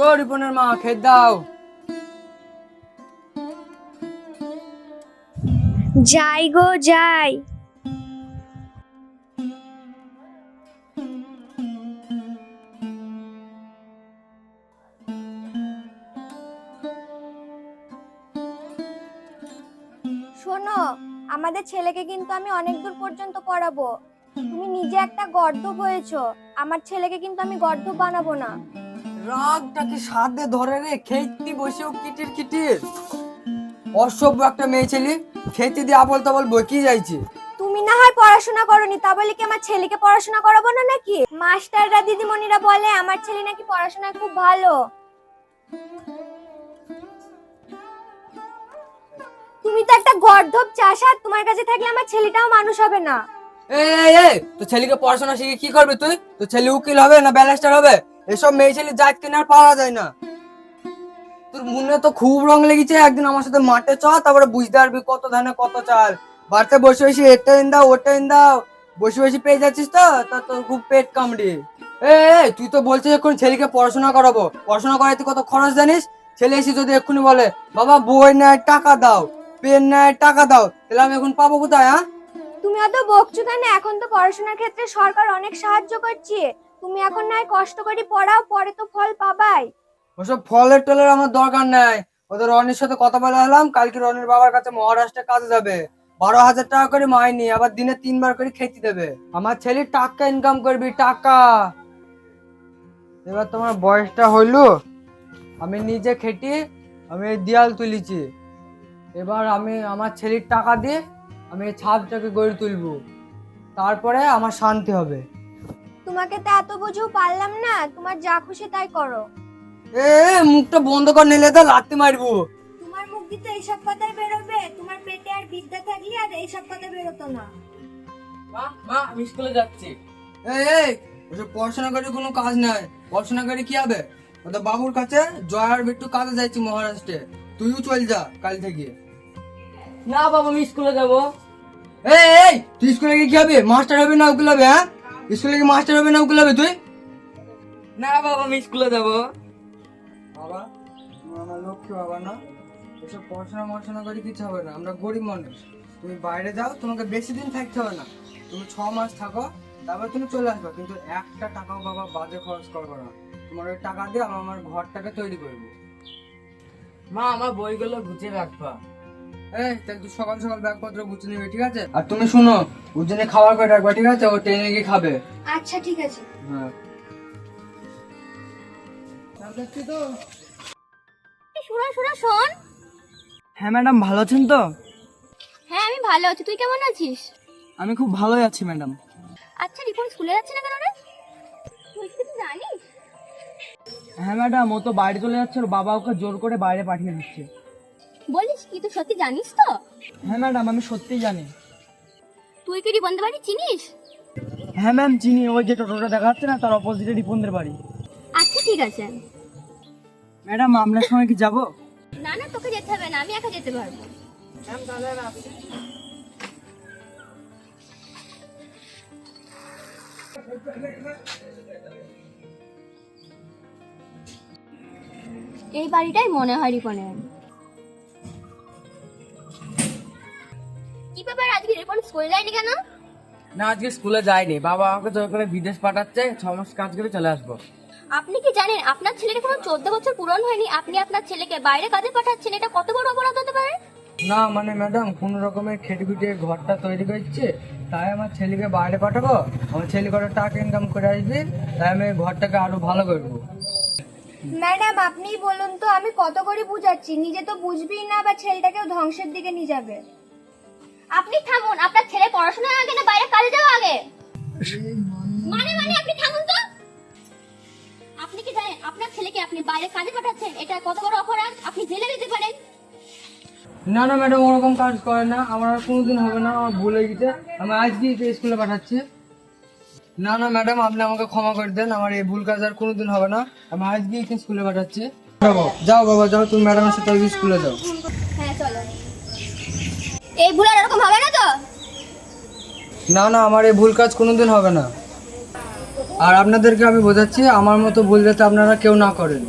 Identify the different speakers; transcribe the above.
Speaker 1: গো রিপনের মা খেত দাও।
Speaker 2: যাই গো, যাই। শোনো, আমাদের ছেলেকে কিন্তু আমি অনেক দূর পর্যন্ত পড়াবো। তুমি নিজে একটা গর্ধব হয়েছো। আমার ছেলেকে কিন্তু আমি গর্ধব বানাবো না।
Speaker 1: রাগটাকে সাথে ধরে রে খেতে বসেও কিটির কিটির। অসভ্য একটা মেয়ে ছেলে খেতে দিয়ে আবল তাবল বকি যাইছে।
Speaker 2: তুমি না হয় পড়াশোনা করনি তা বলে কি আমার ছেলেকে পড়াশোনা করাবো না নাকি? মাস্টাররা দিদিমণিরা বলে আমার ছেলে নাকি পড়াশোনায় খুব ভালো। তুমি তো একটা গর্ধব চাষা তোমার কাছে থাকলে আমার ছেলেটাও মানুষ হবে না।
Speaker 1: এই, এই তো ছেলেকে পড়াশোনা শিখে কি করবে তুই? তো ছেলে উকিল হবে না ব্যালেস্টার হবে? এসব মেয়ে ছেলে জাত কিনে আর পাওয়া যায় না। তোর মনে তো খুব রং লেগেছে, একদিন আমার সাথে মাঠে চ তারপরে বুঝতে পারবি কত ধানে কত চাল। বাড়িতে বসে বসে এটা এনে দাও, ওটা এনে দাও। বসে বসে পেয়ে যাচ্ছিস তো? তা তোর খুব পেট কামড়ি। এ তুই তো বলছিস এখন ছেলেকে পড়াশোনা করাবো। পড়াশোনা করাইতে কত খরচ জানিস? ছেলে এসে যদি এক্ষুনি বলে, বাবা বই নেয় টাকা দাও পেন নেয় টাকা দাও, তাহলে আমি এখন পাবো কোথায় হ্যাঁ?
Speaker 2: তুমি অত বকছো কেন? এখন তো পড়াশোনার ক্ষেত্রে সরকার অনেক সাহায্য করছে। তুমি এখন নাই, কষ্ট করে পড়াও, পরে তো ফল পাবাই।
Speaker 1: ওসব ফলের টলের আমার দরকার নাই। ওদের রনির সাথে কথা বলে এলাম কালকে রনির বাবার কাছে মহারাষ্ট্রে কাজে যাবে। বারো হাজার টাকা করে মাইনি আবার দিনে তিনবার করে খেতে দেবে। আমার ছেলে টাকা ইনকাম করবি, টাকা। এবার তোমার বয়সটা হইল, আমি নিজে খেটি, আমি দেয়াল তুলেছি। এবার আমি আমার ছেলের টাকা দিয়ে আমি এই ছাদটাকে গড়ে তুলবো। তারপরে আমার শান্তি হবে।
Speaker 2: তোমাকে তো এত বুঝেও পারলাম না। তোমার যা খুশি তাই করো।
Speaker 1: এ মুখটা বন্ধ কর নিলে তো লাত্তি মারবো।
Speaker 2: তোমার মুখ দিতে এইসব কথাই বেরোবে। তোমার পেটে আর বিদ্যা থাকলে আর এইসব কথা বেরোতো না।
Speaker 3: মা মা আমি স্কুলে যাচ্ছি।
Speaker 1: এই এই ওসব পড়াশোনা করে কোনো কাজ নাই। পড়াশোনা করে কি হবে? ওদের বাবুর কাছে জয় আর বিট্টু কাজে যাচ্ছি মহারাষ্ট্রে। তুইও চল যা কাল থেকে।
Speaker 3: না বাবা আমি স্কুলে যাব।
Speaker 1: এই এই তুই স্কুলে গিয়ে কি হবে? মাস্টার হবে না উকিল হবে হ্যাঁ? স্কুলে কি মাস্টার হবে না উকিল হবে তুই?
Speaker 3: না বাবা আমি স্কুলে যাব।
Speaker 1: বাবা তুমি আমার লক্ষ্মী বাবা না? এসব পড়াশোনা মশাশোনা করে কিছু হবে না। আমরা গরিব মানুষ। তুমি বাইরে যাও তোমাকে বেশি দিন থাকতে হবে না। তুমি ছ মাস থাকো তারপর তুমি চলে আসবে। কিন্তু একটা টাকাও বাবা বাজে খরচ করবে না। তোমার ওই টাকা দিয়ে আমার ঘরটাকে তৈরি করব।
Speaker 3: মা আমার বইগুলো গুছিয়ে রাখবা।
Speaker 1: এই তাহলে তুই সকাল সকাল ব্যাগপত্র গুছিয়ে নেবে ঠিক আছে? আর তুমি শুনো ওর জন্য খাবার করে রাখবা ঠিক আছে? ও ট্রেনে গিয়ে খাবে।
Speaker 2: আচ্ছা ঠিক আছে।
Speaker 1: হ্যাঁ। যাচ্ছি তো?
Speaker 2: শোনো শোনো শোন।
Speaker 1: হ্যাঁ ম্যাডাম ভালো আছেন তো?
Speaker 2: হ্যাঁ আমি ভালো আছি। তুই কেমন আছিস?
Speaker 1: আমি খুব ভালোই আছি ম্যাডাম।
Speaker 2: আচ্ছা রিপন স্কুলে যাচ্ছে না কেন রে? তুই কি কিছু জানিস?
Speaker 1: হ্যাঁ ম্যাডাম ও তো বাড়ি চলে যাচ্ছে ওর বাবা ওকে জোর করে বাইরে পাঠিয়ে দিচ্ছে।
Speaker 2: বলিস কি তুই সত্যি জানিস তো?
Speaker 1: হ্যাঁ ম্যাডাম আমি সত্যিই জানি।
Speaker 2: তুই কি রিপনদের বাড়ি চিনিস?
Speaker 1: হ্যাঁ ম্যাম চিনি। ওই যে টোটোটা দেখা যাচ্ছে না তার অপোজিটে রিপনদের বাড়ি।
Speaker 2: আচ্ছা ঠিক আছে।
Speaker 1: ম্যাডাম আপনার সঙ্গে কি যাব?
Speaker 2: না না তোকে যেতে হবে না আমি একা যেতে পারব। এই বাড়িটাই মনে হয় রিপনের। স্কুলে যায়নি কেন?
Speaker 3: না আজকে স্কুলে যাইনি বাবা আমাকে জোর করে বিদেশ পাঠাচ্ছে ছ মাস কাজ করে চলে আসব।
Speaker 2: আপনি কি জানেন আপনার ছেলের কোনো চোদ্দ বছর পূরণ হয়নি? আপনি আপনার ছেলেকে বাইরে কাজে পাঠাচ্ছেন এটা কত বড় অপরাধ হতে পারে?
Speaker 1: না মানে ম্যাডাম কোন রকমের খেটে ঘরটা তৈরি করছে তাই আমার ছেলেকে বাইরে পাঠাবো। আমার ছেলে করে টাকা ইনকাম করে আসবে তাই আমি ঘরটাকে আরও ভালো করব।
Speaker 2: ম্যাডাম আপনিই বলুন তো আমি কত করে বুঝাচ্ছি? নিজে তো বুঝবেই না বা ছেলেটাকেও ধ্বংসের দিকে নিয়ে যাবে। আপনি থামুন আপনার ছেলে পড়াশোনা আগে না বাইরে কাজে যাওয়া আগে? মানে মানে আপনি থামুন তো। আপনি কি জানেন আপনার ছেলেকে আপনি বাইরে কাজে পাঠাচ্ছেন? এটা কত বড় অপরাধ? আপনি জেলে দিতে পারেন।
Speaker 1: না না ম্যাডাম ওরকম কাজ করে না। আমার আর কোনোদিন হবে না আমার ভুলে গেছে। আমি আজকেই একে স্কুলে পাঠাচ্ছি। না না ম্যাডাম আপনি আমাকে ক্ষমা করে দেন। আমার এই ভুল কাজ আর কোনোদিন হবে না। আমি আজকেই একে স্কুলে পাঠাচ্ছি। যাও, বাবা যাও তুমি ম্যাডামের সাথে আজকে স্কুলে যাও।
Speaker 2: হ্যাঁ চলো। এই ভুল আর এরকম হবে না তো?
Speaker 1: না না, আমার এই ভুল কাজ কোনোদিন হবে না। আর আপনাদেরকে আমি বোঝাচ্ছি, আমার মতো ভুল যাতে আপনারা কেউ না করেন।